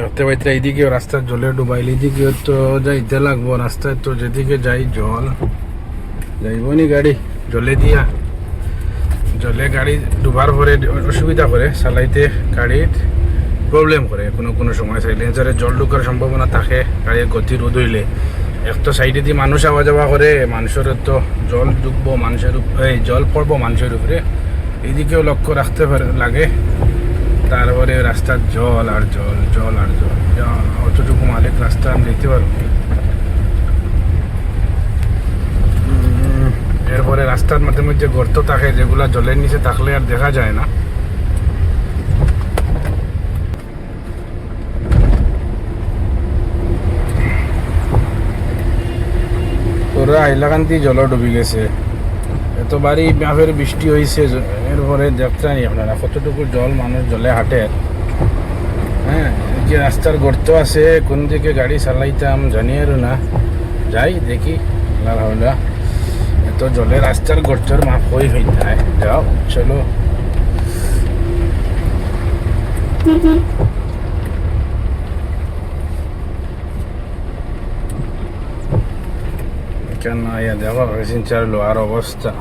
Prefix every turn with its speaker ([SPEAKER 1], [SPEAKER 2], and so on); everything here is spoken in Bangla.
[SPEAKER 1] দেখতে পাইতে এইদিকে রাস্তা জলে ডুবাইল এইদিকে তো যাইতে লাগবো, রাস্তায় তো যেদিকে যাই জল। যাইব নি গাড়ি, জলে দিয়া। জলে গাড়ি ডুবার পরে অসুবিধা করে, চালাইতে গাড়ির প্রবলেম করে। কোনো কোনো সময় সাইলেন্সারে জল ঢুকার সম্ভাবনা থাকে, গাড়ির গতি রোধ হইলে। এক তো সাইডে দিয়ে মানুষ আওয়া যাওয়া করে, মানুষের তো জল ঢুকবো, মানুষের উপ- এই জল পড়ব মানুষের উপরে। এইদিকেও লক্ষ্য রাখতে লাগে। তারপরে রাস্তার জল আর জল জল আর জল। অতটুকু মালিক রাস্তা আমি দেখতে পারব। এরপরে রাস্তার মাঝে মধ্যে গর্ত থাকে যেগুলা জলের নিচে থাকলে আর দেখা যায় না। পুরো হাইলাকান্তি জল ডুবি গেছে এত বাড়ি মাফের বৃষ্টি হয়েছে এরপরে দেখতে নি আপনারা। কতটুকু জল মানুষ জলে হাঁটে। হ্যাঁ যে রাস্তার গর্ত আছে, কোন দিকে গাড়ি চালাইতাম জানি আর না। যাই দেখি, আল্লাহর হাওলা, এত জলে রাস্তার গর্তর মাপ হয়ে হইতায় যাও, চলো। Can I ever resinchar lo aro bosta?